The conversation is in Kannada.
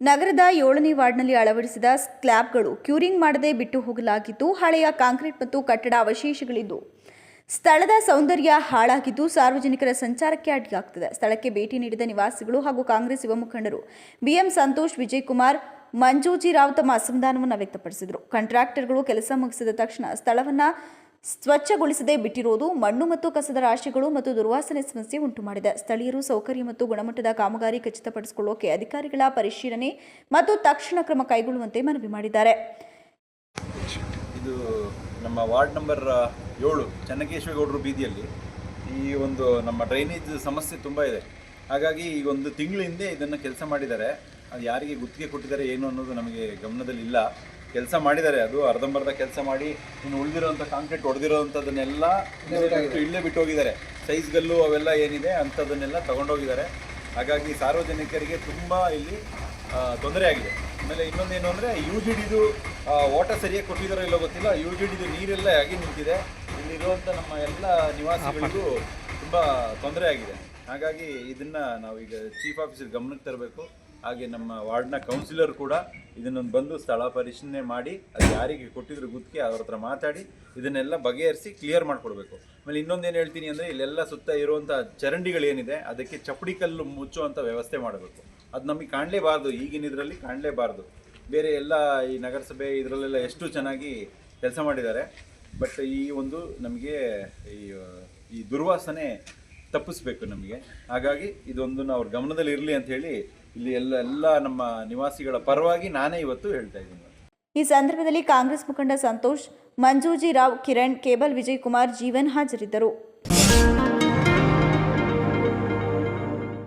ನಗರದ ಏಳನೇ ವಾರ್ಡ್ನಲ್ಲಿ ಅಳವಡಿಸಿದ ಸ್ಲ್ಯಾಬ್ಗಳು ಕ್ಯೂರಿಂಗ್ ಮಾಡದೆ ಬಿಟ್ಟು ಹೋಗಲಾಗಿದ್ದು, ಹಳೆಯ ಕಾಂಕ್ರೀಟ್ ಮತ್ತು ಕಟ್ಟಡ ಅವಶೇಷಗಳಿದ್ದು. ಸ್ಥಳದ ಸೌಂದರ್ಯ ಹಾಳಾಗಿದ್ದು ಸಾರ್ವಜನಿಕರ ಸಂಚಾರಕ್ಕೆ ಅಡ್ಡಿಯಾಗುತ್ತದೆ ಸ್ಥಳಕ್ಕೆ ಭೇಟಿ ನೀಡಿದ ನಿವಾಸಿಗಳು ಹಾಗೂ ಕಾಂಗ್ರೆಸ್ ಯುವ ಮುಖಂಡರು ಬಿಎಂ ಸಂತೋಷ್, ವಿಜಯ್ ಕುಮಾರ್ ಮಂಜೂಜಿರಾವ್ ತಮ್ಮ ಅಸಮಾಧಾನವನ್ನು ವ್ಯಕ್ತಪಡಿಸಿದರು. ಕಾಂಟ್ರಾಕ್ಟರ್ಗಳು ಕೆಲಸ ಮುಗಿಸಿದ ತಕ್ಷಣ ಸ್ಥಳವನ್ನು ಸ್ವಚ್ಛಗೊಳಿಸದೆ ಬಿಟ್ಟಿರುವುದು ಮಣ್ಣು ಮತ್ತು ಕಸದ ರಾಶಿಗಳು ಮತ್ತು ದುರ್ವಾಸನೆ ಸಮಸ್ಯೆ ಉಂಟು ಮಾಡಿದೆ ಸ್ಥಳೀಯರು ಸೌಕರ್ಯ ಮತ್ತು ಗುಣಮಟ್ಟದ ಕಾಮಗಾರಿ ಖಚಿತಪಡಿಸಿಕೊಳ್ಳೋಕೆ ಅಧಿಕಾರಿಗಳ ಪರಿಶೀಲನೆ ಮತ್ತು ತಕ್ಷಣ ಕ್ರಮ ಕೈಗೊಳ್ಳುವಂತೆ ಮನವಿ ಮಾಡಿದ್ದಾರೆ. ಇದು ನಮ್ಮ ವಾರ್ಡ್ ನಂಬರ್ ಏಳು ಚೆನ್ನಕೇಶ್ವರಗೌಡರು ಬೀದಿಯಲ್ಲಿ ಈ ಒಂದು ನಮ್ಮ ಡ್ರೈನೇಜ್ ಸಮಸ್ಯೆ ತುಂಬ ಇದೆ. ಹಾಗಾಗಿ ಈ ಒಂದು ತಿಂಗಳ ಹಿಂದೆ ಇದನ್ನು ಕೆಲಸ ಮಾಡಿದ್ದಾರೆ. ಅದು ಯಾರಿಗೆ ಗುತ್ತಿಗೆ ಕೊಟ್ಟಿದ್ದಾರೆ ಏನು ಅನ್ನೋದು ನಮಗೆ ಗಮನದಲ್ಲಿ ಇಲ್ಲ. ಕೆಲಸ ಮಾಡಿದ್ದಾರೆ ಅದು ಅರ್ಧಂಬರ್ಧ ಕೆಲಸ ಮಾಡಿ ಇನ್ನು ಉಳಿದಿರೋಂಥ ಕಾಂಕ್ರೀಟ್ ಹೊಡೆದಿರೋವಂಥದ್ದನ್ನೆಲ್ಲ ಇಲ್ಲೇ ಬಿಟ್ಟು ಹೋಗಿದ್ದಾರೆ ಸೈಜ್ಗಲ್ಲು ಅವೆಲ್ಲ ಏನಿದೆ ಅಂಥದ್ದನ್ನೆಲ್ಲ ತಗೊಂಡೋಗಿದ್ದಾರೆ. ಹಾಗಾಗಿ ಸಾರ್ವಜನಿಕರಿಗೆ ತುಂಬ ಇಲ್ಲಿ ತೊಂದರೆ ಆಗಿದೆ. ಆಮೇಲೆ ಇನ್ನೊಂದೇನು ಅಂದರೆ ಯು ಜಿ ಡಿದು ವಾಟರ್ ಸರಿಯಾಗಿ ಕೊಟ್ಟಿದ್ದಾರೋ ಇಲ್ಲೋ ಗೊತ್ತಿಲ್ಲ. ಯು ಜಿ ಡಿದು ನೀರೆಲ್ಲ ಆಗಿ ನಿಂತಿದೆ. ಇಲ್ಲಿರುವಂಥ ನಮ್ಮ ಎಲ್ಲ ನಿವಾಸಿಗಳಿಗೂ ತುಂಬ ತೊಂದರೆ ಆಗಿದೆ. ಹಾಗಾಗಿ ಇದನ್ನು ನಾವೀಗ ಚೀಫ್ ಆಫೀಸರ್ ಗಮನಕ್ಕೆ ತರಬೇಕು. ಹಾಗೆ ನಮ್ಮ ವಾರ್ಡ್ನ ಕೌನ್ಸಿಲರ್ ಕೂಡ ಇದನ್ನೊಂದು ಬಂದು ಸ್ಥಳ ಪರಿಶೀಲನೆ ಮಾಡಿ, ಅದು ಯಾರಿಗೆ ಕೊಟ್ಟಿದ್ರು ಗುತ್ತಿಗೆ ಅವ್ರ ಹತ್ರ ಮಾತಾಡಿ, ಇದನ್ನೆಲ್ಲ ಬಗೆಹರಿಸಿ ಕ್ಲಿಯರ್ ಮಾಡಿಕೊಡ್ಬೇಕು. ಆಮೇಲೆ ಇನ್ನೊಂದೇನು ಹೇಳ್ತೀನಿ ಅಂದರೆ, ಇಲ್ಲೆಲ್ಲ ಸುತ್ತ ಇರುವಂಥ ಚರಂಡಿಗಳೇನಿದೆ, ಅದಕ್ಕೆ ಚಪ್ಪಡಿ ಕಲ್ಲು ಮುಚ್ಚುವಂಥ ವ್ಯವಸ್ಥೆ ಮಾಡಬೇಕು. ಅದು ನಮಗೆ ಕಾಣಲೇಬಾರ್ದು, ಈಗಿನ ಇದರಲ್ಲಿ ಕಾಣಲೇಬಾರ್ದು. ಬೇರೆ ಎಲ್ಲ ಈ ನಗರಸಭೆ ಇದರಲ್ಲೆಲ್ಲ ಎಷ್ಟು ಚೆನ್ನಾಗಿ ಕೆಲಸ ಮಾಡಿದ್ದಾರೆ. ಬಟ್ ಈ ಒಂದು ನಮಗೆ ಈ ಈ ದುರ್ವಾಸನೆ ತಪ್ಪಿಸ್ಬೇಕು ನಮಗೆ. ಹಾಗಾಗಿ ಇದೊಂದು ಅವ್ರ ಗಮನದಲ್ಲಿ ಇರಲಿ ಅಂತ ಹೇಳಿ ಇಲ್ಲಿ ಎಲ್ಲ ಎಲ್ಲ ನಮ್ಮ ನಿವಾಸಿಗಳ ಪರವಾಗಿ ನಾನೇ ಇವತ್ತು ಹೇಳ್ತಾ ಇದ್ದೀನಿ. ಈ ಸಂದರ್ಭದಲ್ಲಿ ಕಾಂಗ್ರೆಸ್ ಮುಖಂಡ ಸಂತೋಷ್ ಮಂಜೂಜಿರಾವ್ ಕಿರಣ್, ಕೇಬಲ್ ವಿಜಯ್ ಕುಮಾರ್ ಜೀವನ್ ಹಾಜರಿದ್ದರು.